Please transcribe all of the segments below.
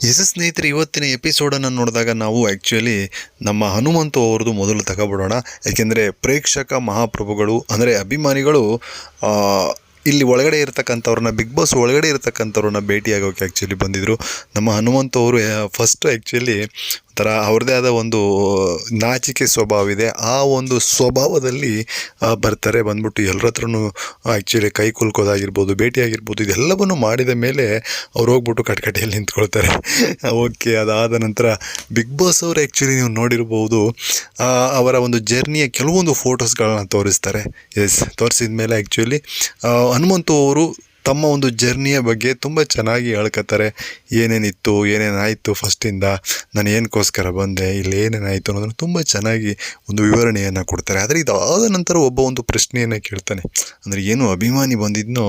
S ಸ್ನೇಹಿತರೆ, ಇವತ್ತಿನ ಎಪಿಸೋಡನ್ನು ನೋಡಿದಾಗ ನಾವು ಆ್ಯಕ್ಚುಲಿ ನಮ್ಮ ಹನುಮಂತು ಅವ್ರದ್ದು ಮೊದಲು ತಗೊಬಿಡೋಣ. ಯಾಕೆಂದರೆ ಪ್ರೇಕ್ಷಕ ಮಹಾಪ್ರಭುಗಳು, ಅಂದರೆ ಅಭಿಮಾನಿಗಳು ಇಲ್ಲಿ ಒಳಗಡೆ ಇರತಕ್ಕಂಥವ್ರನ್ನ, ಬಿಗ್ ಬಾಸ್ ಒಳಗಡೆ ಇರತಕ್ಕಂಥವ್ರನ್ನ ಭೇಟಿಯಾಗೋಕ್ಕೆ ಆ್ಯಕ್ಚುಲಿ ಬಂದಿದ್ದರು ನಮ್ಮ ಹನುಮಂತು ಅವರು ಫಸ್ಟ್ ಆ್ಯಕ್ಚುಲಿ ಒಂಥರ ಅವ್ರದ್ದೇ ಆದ ಒಂದು, ನಾಚಿಕೆ ಸ್ವಭಾವ ಇದೆ. ಆ ಒಂದು ಸ್ವಭಾವದಲ್ಲಿ ಬರ್ತಾರೆ. ಬಂದ್ಬಿಟ್ಟು ಎಲ್ಲರ ಹತ್ರನೂ ಆ್ಯಕ್ಚುಲಿ ಕೈ ಕುಲ್ಕೋದಾಗಿರ್ಬೋದು, ಭೇಟಿಯಾಗಿರ್ಬೋದು, ಇದೆಲ್ಲವನ್ನು ಮಾಡಿದ ಮೇಲೆ ಅವ್ರು ಹೋಗ್ಬಿಟ್ಟು ಕಟ್ಕಟೆಯಲ್ಲಿ ನಿಂತ್ಕೊಳ್ತಾರೆ. ಓಕೆ ಅದಾದ ನಂತರ ಬಿಗ್ ಬಾಸ್ ಅವರು ಆ್ಯಕ್ಚುಲಿ ನೀವು ನೋಡಿರ್ಬೋದು ಅವರ ಒಂದು ಜರ್ನಿಯ ಕೆಲವೊಂದು ಫೋಟೋಸ್ಗಳನ್ನ ತೋರಿಸ್ತಾರೆ. ಎಸ್ ತೋರಿಸಿದ ಮೇಲೆ ಆ್ಯಕ್ಚುಲಿ ಹನುಮಂತು ಅವರು ತಮ್ಮ ಒಂದು ಜರ್ನಿಯ ಬಗ್ಗೆ ತುಂಬ ಚೆನ್ನಾಗಿ ಹೇಳ್ಕೊತಾರೆ. ಏನೇನಿತ್ತು, ಏನೇನಾಯಿತು ಫಸ್ಟಿಂದ ನಾನು ಏನಕ್ಕೋಸ್ಕರ ಬಂದೆ, ಇಲ್ಲಿ ಏನೇನಾಯಿತು ಅನ್ನೋದನ್ನು ತುಂಬ ಚೆನ್ನಾಗಿ ಒಂದು ವಿವರಣೆಯನ್ನು ಕೊಡ್ತಾರೆ. ಆದರೆ ಇದಾದ ನಂತರ ಒಬ್ಬ ಒಂದು ಪ್ರಶ್ನೆಯನ್ನು ಕೇಳ್ತಾನೆ. ಅಂದರೆ ಏನು ಅಭಿಮಾನಿ ಬಂದಿದ್ನೋ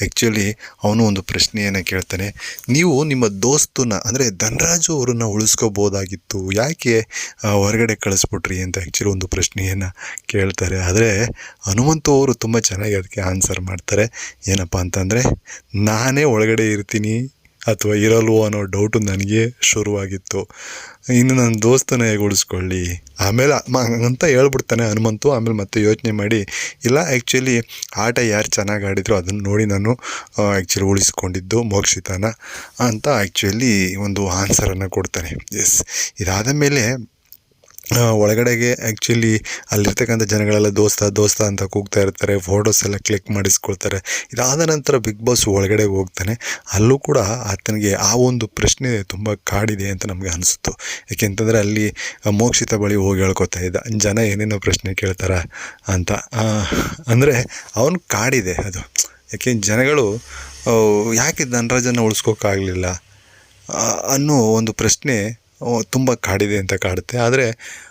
ಆ್ಯಕ್ಚುಲಿ ಅವನು ಒಂದು ಪ್ರಶ್ನೆಯನ್ನು ಕೇಳ್ತಾನೆ. ನೀವು ನಿಮ್ಮ ದೋಸ್ತನ, ಅಂದರೆ ಧನರಾಜು ಅವರನ್ನು ಉಳಿಸ್ಕೋಬೋದಾಗಿತ್ತು. ಯಾಕೆ ಹೊರಗಡೆ ಕಳಿಸ್ಬಿಟ್ರಿ ಅಂತ ಆ್ಯಕ್ಚುಲಿ ಒಂದು ಪ್ರಶ್ನೆಯನ್ನು ಕೇಳ್ತಾರೆ. ಆದರೆ ಹನುಮಂತು ಅವರು ತುಂಬ ಚೆನ್ನಾಗಿ ಅದಕ್ಕೆ ಆನ್ಸರ್ ಮಾಡ್ತಾರೆ. ಏನಪ್ಪ ಅಂತಂದರೆ ನಾನೇ ಒಳಗಡೆ ಇರ್ತೀನಿ ಅಥವಾ ಇರಲ್ವೋ ಅನ್ನೋ ಡೌಟು ನನಗೆ ಶುರುವಾಗಿತ್ತು. ಇನ್ನು ನನ್ನ ದೋಸ್ತನ ಹೇಗೊಳಿಸ್ಕೊಳ್ಳಿ ಆಮೇಲೆ ಅಂತ ಹೇಳ್ಬಿಡ್ತಾನೆ ಹನುಮಂತು. ಆಮೇಲೆ ಮತ್ತೆ ಯೋಚನೆ ಮಾಡಿ, ಇಲ್ಲ ಆ್ಯಕ್ಚುಲಿ ಆಟ ಯಾರು ಚೆನ್ನಾಗಿ ಆಡಿದ್ರು ಅದನ್ನು ನೋಡಿ ನಾನು ಆ್ಯಕ್ಚುಲಿ ಉಳಿಸ್ಕೊಂಡಿದ್ದು ಮೋಕ್ಷಿತಾನ ಅಂತ ಆ್ಯಕ್ಚುಲಿ ಒಂದು ಆನ್ಸರನ್ನು ಕೊಡ್ತಾನೆ. ಎಸ್ ಇದಾದ ಮೇಲೆ ಒಳಗಡೆಗೆ ಆ್ಯಕ್ಚುಲಿ ಅಲ್ಲಿರ್ತಕ್ಕಂಥ ಜನಗಳೆಲ್ಲ ದೋಸ್ತ ದೋಸ್ತ ಅಂತ ಕೂಗ್ತಾ ಇರ್ತಾರೆ ಫೋಟೋಸ್ ಎಲ್ಲ ಕ್ಲಿಕ್ ಮಾಡಿಸ್ಕೊಳ್ತಾರೆ. ಇದಾದ ನಂತರ ಬಿಗ್ ಬಾಸ್ ಒಳಗಡೆ ಹೋಗ್ತಾನೆ. ಅಲ್ಲೂ ಕೂಡ ಆತನಿಗೆ ಆ ಒಂದು ಪ್ರಶ್ನೆ ತುಂಬ ಕಾಡಿದೆ ಅಂತ ನಮಗೆ ಅನಿಸ್ತು ಯಾಕೆಂತಂದರೆ ಅಲ್ಲಿ ಮೋಕ್ಷಿತ ಬಳಿ ಹೋಗಿ ಹೇಳ್ಕೊತಾ ಇದ್ದ, ಜನ ಏನೇನೋ ಪ್ರಶ್ನೆ ಕೇಳ್ತಾರ? ಅಂತ. ಅಂದರೆ ಅವನು ಕಾಡಿದೆ ಅದು. ಯಾಕೆ, ಜನಗಳು ಯಾಕೆ ಧನರಾಜನ್ನು ಉಳಿಸ್ಕೋಕ್ಕಾಗಲಿಲ್ಲ ಅನ್ನೋ ಒಂದು ಪ್ರಶ್ನೆ ತುಂಬ ಕಾಡಿದೆ ಅಂತ ಕಾಡುತ್ತೆ. ಆದರೆ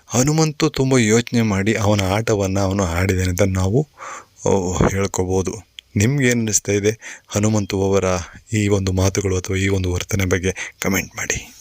ಹನುಮಂತು ತುಂಬ ಯೋಚನೆ ಮಾಡಿ ಅವನ ಆಟವನ್ನು ಅವನು ಆಡಿದ್ದಾನೆ ಅಂತ ನಾವು ಹೇಳ್ಕೋಬೋದು. ನಿಮ್ಗೇನು ಅನ್ನಿಸ್ತಾ ಇದೆ? ಹನುಮಂತು ಅವರ ಈ ಒಂದು ಮಾತುಗಳು ಅಥವಾ ಈ ಒಂದು ವರ್ತನೆ ಬಗ್ಗೆ ಕಮೆಂಟ್ ಮಾಡಿ.